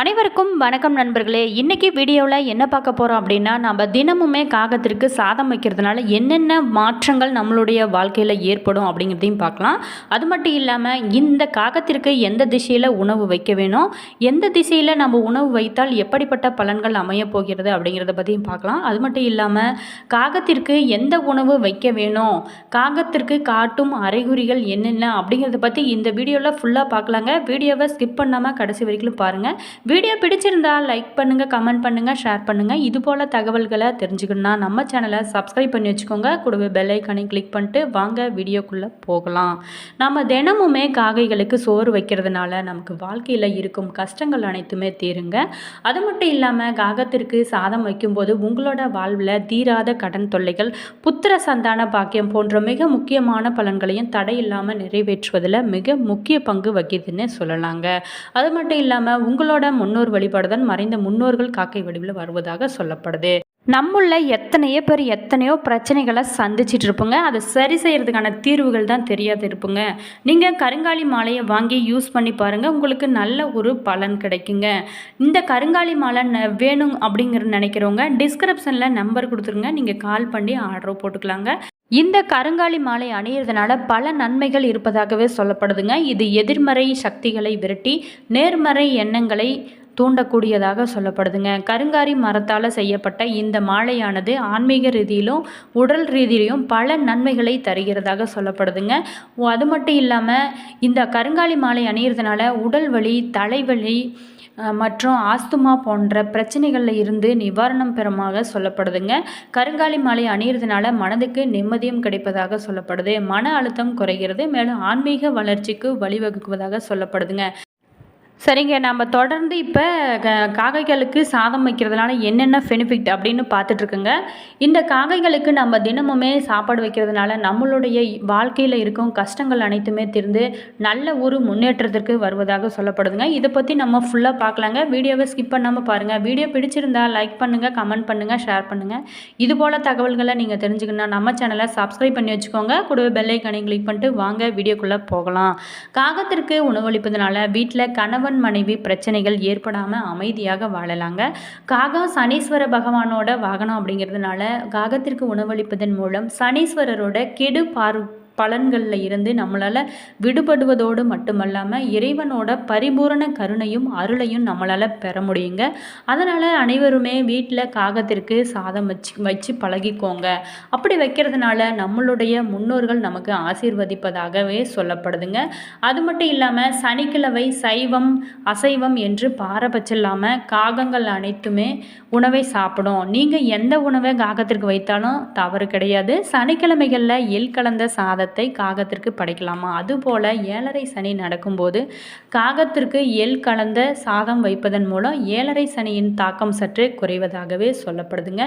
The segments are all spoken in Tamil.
அனைவருக்கும் வணக்கம் நண்பர்களே. இன்றைக்கி வீடியோவில் என்ன பார்க்க போகிறோம் அப்படின்னா நம்ம தினமுமே காகத்திற்கு சாதம் வைக்கிறதுனால என்னென்ன மாற்றங்கள் நம்மளுடைய வாழ்க்கையில் ஏற்படும் அப்படிங்கிறதையும் பார்க்கலாம். அது மட்டும் இல்லாமல் இந்த காகத்திற்கு எந்த திசையில் உணவு வைக்க வேணும்? எந்த திசையில் நம்ம உணவு வைத்தால் எப்படிப்பட்ட பலன்கள் அமையப் போகிறது அப்படிங்கிறத பற்றியும் பார்க்கலாம். அது மட்டும் இல்லாமல் காகத்திற்கு எந்த உணவு வைக்க வேணும்? காகத்திற்கு காட்டும் அறிகுறிகள் என்னென்ன அப்படிங்கிறத பற்றி இந்த வீடியோவில் ஃபுல்லாக பார்க்கலாங்க. வீடியோவை ஸ்கிப் பண்ணாமல் கடைசி வரைக்கும் பாருங்கள் வீடியோ பிடிச்சிருந்தா லைக் பண்ணுங்கள் கமெண்ட் பண்ணுங்கள் ஷேர் பண்ணுங்கள் இது போல் தகவல்களை தெரிஞ்சுக்கணுன்னா நம்ம சேனலை சப்ஸ்கிரைப் பண்ணி வச்சுக்கோங்க. கூடவே பெல்லைக்கனை கிளிக் பண்ணிட்டு வாங்க வீடியோக்குள்ளே போகலாம். நம்ம தினமுமே காகைகளுக்கு சோறு வைக்கிறதுனால நமக்கு வாழ்க்கையில் இருக்கும் கஷ்டங்கள் அனைத்துமே தீருங்க. அது மட்டும் இல்லாமல் காகத்திற்கு சாதம் வைக்கும்போது உங்களோட வாழ்வில் தீராத கடன் தொல்லைகள் புத்திர சந்தான பாக்கியம் போன்ற மிக முக்கியமான பலன்களையும் தடை இல்லாமல் நிறைவேற்றுவதில் மிக முக்கிய பங்கு வகிதுன்னு சொல்லலாங்க. அது மட்டும் இல்லாமல் உங்களோட முன்னோர் வழிபாடு தான் மறைந்த முன்னோர்கள் காக்கை வடிவில் வருவதாக சொல்லப்படுது. நம்முள்ள எத்தனையோ பேர் எத்தனையோ பிரச்சனைகளை சந்திச்சிட்டு இருப்போங்க. அதை சரி செய்கிறதுக்கான தீர்வுகள் தான் தெரியாது இருப்புங்க. நீங்கள் கருங்காலி மாலையை வாங்கி யூஸ் பண்ணி பாருங்கள் உங்களுக்கு நல்ல ஒரு பலன் கிடைக்குங்க. இந்த கருங்காலி மாலை ந- வேணும் அப்படிங்கிற நினைக்கிறவங்க டிஸ்கிரிப்ஷனில் நம்பர் கொடுத்துருங்க. நீங்கள் கால் பண்ணி ஆர்டர் போட்டுக்கலாங்க. இந்த கருங்காலி மாலை அணியிறதுனால பல நன்மைகள் இருப்பதாகவே சொல்லப்படுதுங்க. இது எதிர்மறை சக்திகளை விரட்டி நேர்மறை எண்ணங்களை தூண்டக்கூடியதாக சொல்லப்படுதுங்க. கருங்காரி மரத்தால் செய்யப்பட்ட இந்த மாலையானது ஆன்மீக ரீதியிலும் உடல் ரீதியிலும் பல நன்மைகளை தருகிறதாக சொல்லப்படுதுங்க. அது மட்டும் இல்லாமல் இந்த கருங்காலி மாலை அணியிறதுனால உடல் வலி தலைவலி மற்றும் ஆஸ்துமா போன்ற பிரச்சனைகளில் இருந்து நிவாரணம் பெறமாக சொல்லப்படுதுங்க. கருங்காலி மாலை அணியிறதுனால மனதுக்கு நிம்மதியும் கிடைப்பதாக சொல்லப்படுது. மன அழுத்தம் குறைகிறது. மேலும் ஆன்மீக வளர்ச்சிக்கு வழிவகுக்குவதாக சொல்லப்படுதுங்க. சரிங்க நம்ம தொடர்ந்து இப்போ காகைகளுக்கு சாதம் வைக்கிறதுனால என்னென்ன பெனிஃபிட் அப்படின்னு பார்த்துட்ருக்குங்க. இந்த காகைகளுக்கு நம்ம தினமுமே சாப்பாடு வைக்கிறதுனால நம்மளுடைய வாழ்க்கையில் இருக்கும் கஷ்டங்கள் அனைத்துமே தீர்ந்து நல்ல ஒரு முன்னேற்றத்திற்கு வருவதாக சொல்லப்படுதுங்க. இதை பற்றி நம்ம ஃபுல்லாக பார்க்கலாங்க. வீடியோவை ஸ்கிப் பண்ணாமல் பாருங்கள் வீடியோ பிடிச்சிருந்தா லைக் பண்ணுங்கள் கமெண்ட் பண்ணுங்கள் ஷேர் பண்ணுங்கள் இது போல் தகவல்களை நீங்கள் தெரிஞ்சுக்கணும்னா நம்ம சேனலை சப்ஸ்கிரைப் பண்ணி வச்சுக்கோங்க. கூடவே பெல்லைக்கனையும் கிளிக் பண்ணிட்டு வாங்க வீடியோக்குள்ளே போகலாம். காகத்திற்கு உணவளிப்பதனால வீட்டில் கணவன் மனைவி பிரச்சனைகள் ஏற்படாமல் அமைதியாக வாழலாங்க. காகம் சனீஸ்வர பகவானோட வாகனம் அப்படிங்கிறதுனால காகத்திற்கு உணவளிப்பதன் மூலம் சனீஸ்வரரோட கெடு பார் பலன்களில் இருந்து நம்மளால் விடுபடுவதோடு மட்டுமல்லாமல் இறைவனோட பரிபூரண கருணையும் அருளையும் நம்மளால் பெற முடியுங்க. அதனால் அனைவருமே வீட்டில் காகத்திற்கு சாதம் வச்சு வச்சு பழகிக்கோங்க. அப்படி வைக்கிறதுனால நம்மளுடைய முன்னோர்கள் நமக்கு ஆசீர்வதிப்பதாகவே சொல்லப்படுதுங்க. அது மட்டும் இல்லாமல் சனிக்கிழமை சைவம் அசைவம் என்று பாரபட்சம் இல்லாமல் காகங்கள் அனைத்துமே உணவை சாப்பிடும். நீங்கள் எந்த உணவை காகத்திற்கு வைத்தாலும் தவறு கிடையாது. சனிக்கிழமைகளில் எள் கலந்த சாதம் சாதத்தை காகத்திற்கு படைக்கலாமா? அதுபோல் ஏழரை சனி நடக்கும்போது காகத்திற்கு எல் கலந்த சாதம் வைப்பதன் மூலம் ஏழரை சனியின் தாக்கம் சற்று குறைவதாகவே சொல்லப்படுதுங்க.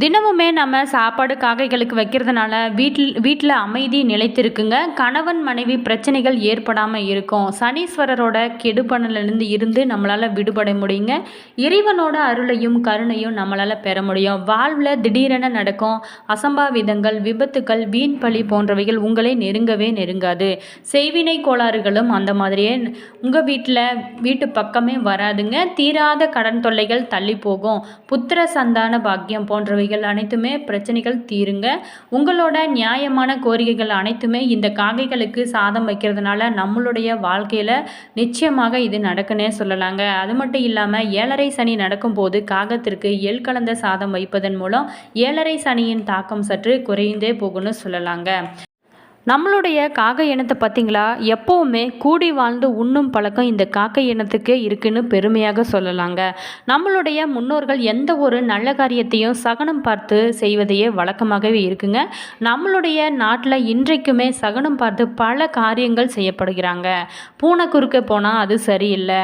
தினமுமே நம்ம சாப்பாடு காகைகளுக்கு வைக்கிறதுனால வீட்டில் வீட்டில் அமைதி நிலைத்திருக்குங்க. கணவன் மனைவி பிரச்சனைகள் ஏற்படாமல் இருக்கும். சனீஸ்வரரோட கெடுபணிலிருந்து இருந்து நம்மளால் விடுபட முடியுங்க. இறைவனோட அருளையும் கருணையும் நம்மளால் பெற முடியும். வாழ்வில் திடீரென நடக்கும் அசம்பாவிதங்கள் விபத்துக்கள் வீண் பழி போன்றவைகள் உங்களை நெருங்கவே நெருங்காது. செய்வினை கோளாறுகளும் அந்த மாதிரியே உங்கள் வீட்டில் வீட்டு பக்கமே வராதுங்க. தீராத கடன் தொல்லைகள் தள்ளி போகும். புத்திர சந்தான பாக்கியம் போன்றவை கோரிக்கைகள் அனைத்துமே பிரச்சனைகள் தீருங்க. உங்களோட நியாயமான கோரிக்கைகள் அனைத்துமே இந்த காகைகளுக்கு சாதம் வைக்கிறதுனால நம்மளுடைய வாழ்க்கையில் நிச்சயமாக இது நடக்குன்னே சொல்லலாங்க. அது மட்டும் இல்லாமல் ஏழரை சனி நடக்கும்போது காகத்திற்கு எல் கலந்த சாதம் வைப்பதன் மூலம் ஏழரை சனியின் தாக்கம் சற்று குறைந்தே போகும்னு சொல்லலாங்க. நம்மளுடைய காக்கை இனத்தை பார்த்தீங்களா? எப்போவுமே கூடி வாழ்ந்து உண்ணும் பழக்கம் இந்த காக்கை இனத்துக்கு இருக்குன்னு பெருமையாக சொல்லலாங்க. நம்மளுடைய முன்னோர்கள் எந்த ஒரு நல்ல காரியத்தையும் சகனம் பார்த்து செய்வதையே வழக்கமாகவே இருக்குங்க. நம்மளுடைய நாட்டில் இன்றைக்குமே சகனம் பார்த்து பல காரியங்கள் செய்யப்படுகிறாங்க. பூனை குறுக்க போனால் அது சரியில்லை.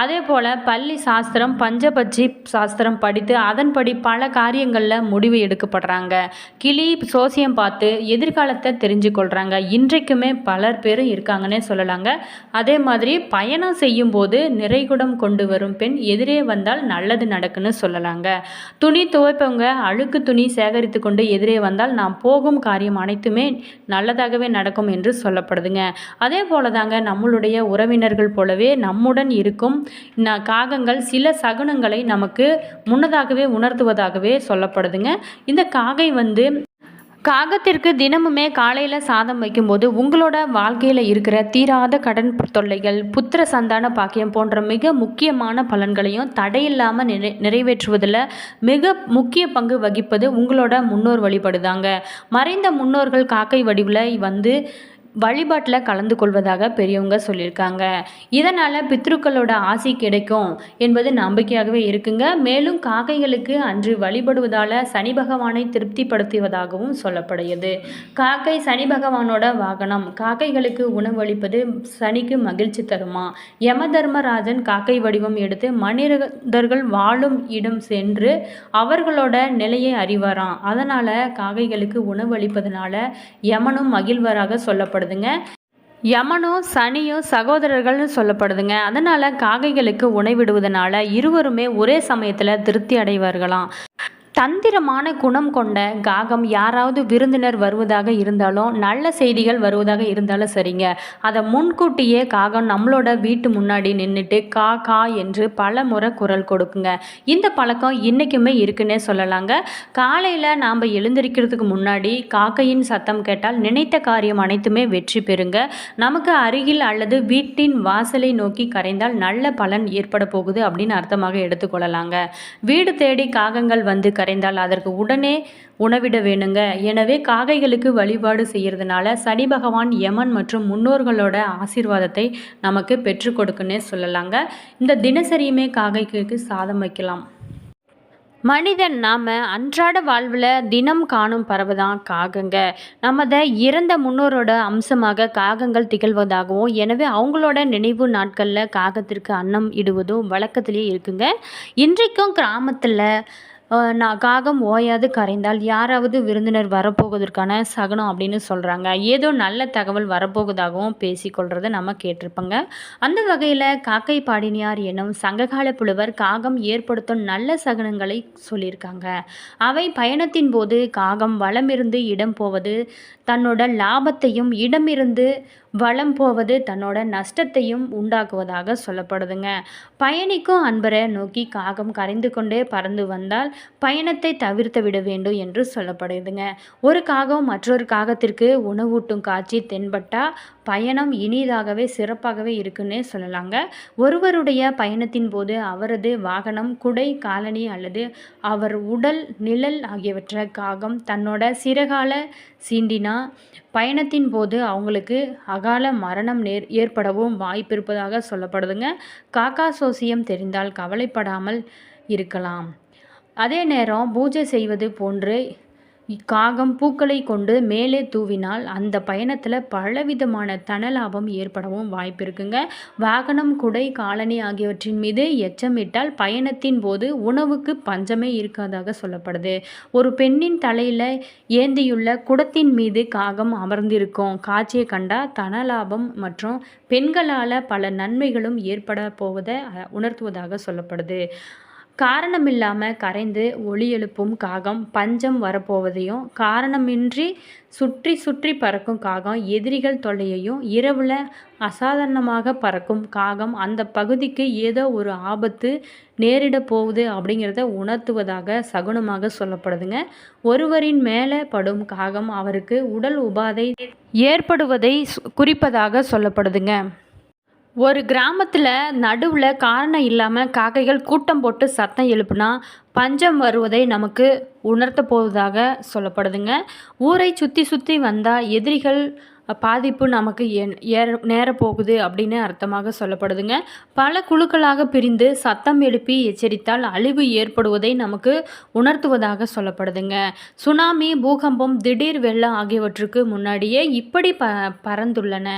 அதே போல் பள்ளி சாஸ்திரம் பஞ்சபட்சி சாஸ்திரம் படித்து அதன்படி பல காரியங்களில் முடிவு எடுக்கப்படுறாங்க. கிளி சோசியம் பார்த்து எதிர்காலத்தை தெரிஞ்சு கொள்கிறாங்க இன்றைக்குமே பலர் பேரும் இருக்காங்கன்னே சொல்லலாங்க. அதே மாதிரி பயணம் செய்யும்போது நிறைகுடம் கொண்டு வரும் பெண் எதிரே வந்தால் நல்லது நடக்குன்னு சொல்லலாங்க. துணி துவைப்பவங்க அழுக்கு துணி சேகரித்து கொண்டு எதிரே வந்தால் நாம் போகும் காரியம் அனைத்துமே நல்லதாகவே நடக்கும் என்று சொல்லப்படுதுங்க. அதே போல தாங்க நம்மளுடைய உறவினர்கள் போலவே நம்முடன் இருக்கும் காகங்கள் சில சகுனங்களை நமக்கு முன்னதாகவே உணர்த்துவதாகவே சொல்லப்படுதுங்க. இந்த காகை வந்து காகத்திற்கு தினமுமே காலையில் சாதம் வைக்கும்போது உங்களோட வாழ்க்கையில் இருக்கிற தீராத கடன் தொல்லைகள் புத்திர சந்தான பாக்கியம் போன்ற மிக முக்கியமான பலன்களையும் தடையில்லாமல் நிறை நிறைவேற்றுவதில் மிக முக்கிய பங்கு வகிப்பது உங்களோட முன்னோர் வழிபடுதாங்க. மறைந்த முன்னோர்கள் காக்கை வடிவில் வந்து வழிபாட்டில் கலந்து கொள்வதாக பெரியவங்க சொல்லியிருக்காங்க. இதனால் பித்ருக்களோட ஆசி கிடைக்கும் என்பது நம்பிக்கையாகவே இருக்குங்க. மேலும் காக்கைகளுக்கு அன்று வழிபடுவதால் சனி பகவானை திருப்திப்படுத்துவதாகவும் சொல்லப்படுகிறது. காக்கை சனி பகவானோட வாகனம். காக்கைகளுக்கு உணவளிப்பது சனிக்கு மகிழ்ச்சி தருமா? யம தர்மராஜன் காக்கை வடிவம் எடுத்து மனிதர்கள் வாழும் இடம் சென்று அவர்களோட நிலையை அறிவாராம். அதனால் காக்கைகளுக்கு உணவளிப்பதனால யமனும் மகிழ்வராக சொல்லப்படுது. சொல்லப்படுதுங்க. யமனும் சனியும் சகோதரர்கள்னு சொல்லப்படுதுங்க. அதனால் காகைகளுக்கு உணவிடுவதனால இருவருமே ஒரே சமயத்தில் திருப்தி அடைவார்களாம். தந்திரமான குணம் கொண்ட காகம் யாராவது விருந்தினர் வருவதாக இருந்தாலும் நல்ல செய்திகள் வருவதாக இருந்தாலும் சரிங்க. அதை முன்கூட்டியே காகம் நம்மளோட வீட்டு முன்னாடி நின்றுட்டு கா கா என்று பல முறை குரல் கொடுக்குங்க. இந்த பழக்கம் இன்றைக்குமே இருக்குன்னே சொல்லலாங்க. காலையில் நாம் எழுந்திருக்கிறதுக்கு முன்னாடி காக்கையின் சத்தம் கேட்டால் நினைத்த காரியம் அனைத்துமே வெற்றி பெறுங்க. நமக்கு அருகில் அல்லது வீட்டின் வாசலை நோக்கி கரைந்தால் நல்ல பலன் ஏற்பட போகுது அப்படின்னு அர்த்தமாக எடுத்துக்கொள்ளலாங்க. வீடு தேடி காகங்கள் வந்து கரைந்தால் அதற்கு உடனே உணவிட வேணுங்க. எனவே காகைகளுக்கு வழிபாடு செய்கிறதுனால சனி பகவான் யமன் மற்றும் முன்னோர்களோட ஆசீர்வாதத்தை நமக்கு பெற்று கொடுக்குன்னே சொல்லலாங்க. இந்த தினசரியுமே காகைகளுக்கு சாதம் வைக்கலாம். மனிதன் நாம் அன்றாட வாழ்வில் தினம் காணும் பறவை தான் காகங்க. நமத இறந்த முன்னோரோட அம்சமாக காகங்கள் திகழ்வதாகவும் எனவே அவங்களோட நினைவு நாட்களில் காகத்திற்கு அன்னம் இடுவதும் வழக்கத்திலேயே இருக்குங்க. இன்றைக்கும் கிராமத்தில் நான் காகம் ஓயாது கரைந்தால் யாராவது விருந்தினர் வரப்போவதற்கான சகுனம் அப்படின்னு சொல்கிறாங்க ஏதோ நல்ல தகவல் வரப்போவதாகவும் பேசிக்கொள்கிறத நம்ம கேட்டிருப்போங்க. அந்த வகையில் காக்கை பாடினியார் எனும் சங்ககால புலவர் காகம் ஏற்படுத்தும் நல்ல சகுனங்களை சொல்லியிருக்காங்க. அவை பயணத்தின் போது காகம் வளமிருந்து இடம் போவது தன்னோட லாபத்தையும் இடமிருந்து வளம் போவது தன்னோட நஷ்டத்தையும் உண்டாக்குவதாக சொல்லப்படுதுங்க. பயணிக்கும் அன்பரை நோக்கி காகம் கரைந்து கொண்டே பறந்து வந்தால் பயணத்தை தவிர்த்து விட வேண்டும் என்று சொல்லப்படுதுங்க. ஒரு காகம் மற்றொரு காகத்திற்கு உணவூட்டும் காட்சி தென்பட்டால் பயணம் இனிதாகவே சிறப்பாகவே இருக்குன்னே சொல்லலாங்க. ஒருவருடைய பயணத்தின் போது அவரது வாகனம் குடை காலனி அல்லது அவர் உடல் நிழல் ஆகியவற்றை காகம் தன்னோட சிறகால சீண்டினா பயணத்தின் போது அவங்களுக்கு அகால மரணம் நேர் ஏற்படவும் வாய்ப்பு இருப்பதாக சொல்லப்படுதுங்க. காக்கா சோசியம் தெரிந்தால் கவலைப்படாமல் இருக்கலாம். அதே நேரம் பூஜை செய்வது போன்று காகம் பூக்களை கொண்டு மேலே தூவினால் அந்த பயணத்தில் பலவிதமான தனலாபம் ஏற்படவும் வாய்ப்பு இருக்குங்க. வாகனம் குடை காலனி ஆகியவற்றின் மீது எச்சமிட்டால் பயணத்தின் போது உணவுக்கு பஞ்சமே இருக்காதாக சொல்லப்படுது. ஒரு பெண்ணின் தலையில் ஏந்தியுள்ள குடத்தின் மீது காகம் அமர்ந்திருக்கும். காட்சியை கண்டா தனலாபம் மற்றும் பெண்களால் பல நன்மைகளும் ஏற்பட போவதை உணர்த்துவதாக சொல்லப்படுது. காரணமில்லாமல் கரைந்து ஒளி எழுப்பும் காகம் பஞ்சம் வரப்போவதையும் காரணமின்றி சுற்றி சுற்றி பறக்கும் காகம் எதிரிகள் தொல்லையையும் இரவில் அசாதாரணமாக பறக்கும் காகம் அந்த பகுதிக்கு ஏதோ ஒரு ஆபத்து நேரிட போகுது அப்படிங்கிறத உணர்த்துவதாக சகுனமாக சொல்லப்படுதுங்க. ஒருவரின் மேலே படும் காகம் அவருக்கு உடல் உபாதை ஏற்படுவதை சு- குறிப்பதாக சொல்லப்படுதுங்க. ஒரு கிராமத்தில் நடுவில் காரணம் இல்லாமல் காக்கைகள் கூட்டம் போட்டு சத்தம் எழுப்புனா பஞ்சம் வருவதை நமக்கு உணர்த்த போவதாக சொல்லப்படுதுங்க. ஊரை சுற்றி சுற்றி வந்தால் எதிரிகள் பாதிப்பு நமக்கு ஏன்- ஏற நேரப்போகுது அப்படின்னு அர்த்தமாக சொல்லப்படுதுங்க. பல குழுக்களாக பிரிந்து சத்தம் எழுப்பி எச்சரித்தால் அழிவு ஏற்படுவதை நமக்கு உணர்த்துவதாக சொல்லப்படுதுங்க. சுனாமி பூகம்பம் திடீர் வெள்ளம் ஆகியவற்றுக்கு முன்னாடியே இப்படி ப பறந்துள்ளன.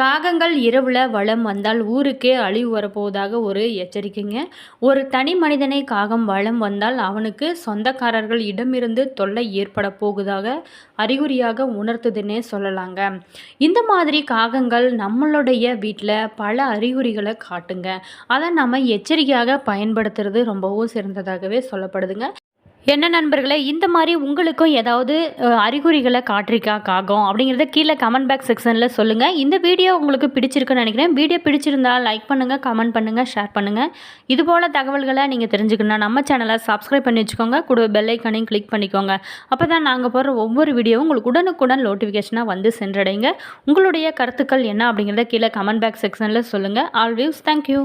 காகங்கள் இரவில் வளம் வந்தால் ஊருக்கே அழிவு வரப்போவதாக ஒரு எச்சரிக்கைங்க. ஒரு தனி மனிதனை காகம் வளம் வந்தால் அவனுக்கு சொந்தக்காரர்கள் இடமிருந்து தொல்லை ஏற்பட போகுதாக அறிகுறியாக உணர்த்துதுன்னே சொல்லலாங்க. இந்த மாதிரி காகங்கள் நம்மளுடைய வீட்டில் பல அறிகுறிகளை காட்டுங்க. அதை நம்ம எச்சரிக்கையாக பயன்படுத்துறது ரொம்பவும் சிறந்ததாகவே சொல்லப்படுதுங்க. என்ன நண்பர்களே இந்த மாதிரி உங்களுக்கும் ஏதாவது அறிகுறிகளை காற்றிக்கா காகம்? அப்படிங்கிறத கீழே கமெண்ட் பேக் செக்ஷனில் சொல்லுங்கள் இந்த வீடியோ உங்களுக்கு பிடிச்சிருக்குன்னு நினைக்கிறேன். வீடியோ பிடிச்சிருந்தால் லைக் பண்ணுங்கள் கமெண்ட் பண்ணுங்கள் ஷேர் பண்ணுங்கள் இது போல் தகவல்களை நீங்கள் தெரிஞ்சுக்கணும்னா நம்ம சேனலை சப்ஸ்கிரைப் பண்ணி வச்சுக்கோங்க. கூட பெல்லைக்கனையும் கிளிக் பண்ணிக்கோங்க. அப்போ தான் நாங்கள் போடுற ஒவ்வொரு வீடியோவும் உங்களுக்கு உடனுக்குடன் நோட்டிஃபிகேஷனாக வந்து சென்றடைங்க. உங்களுடைய கருத்துக்கள் என்ன அப்படிங்கிறத கீழே கமெண்ட் பேக் செக்ஷனில் சொல்லுங்கள் ஆல்வேஸ் தேங்க்யூ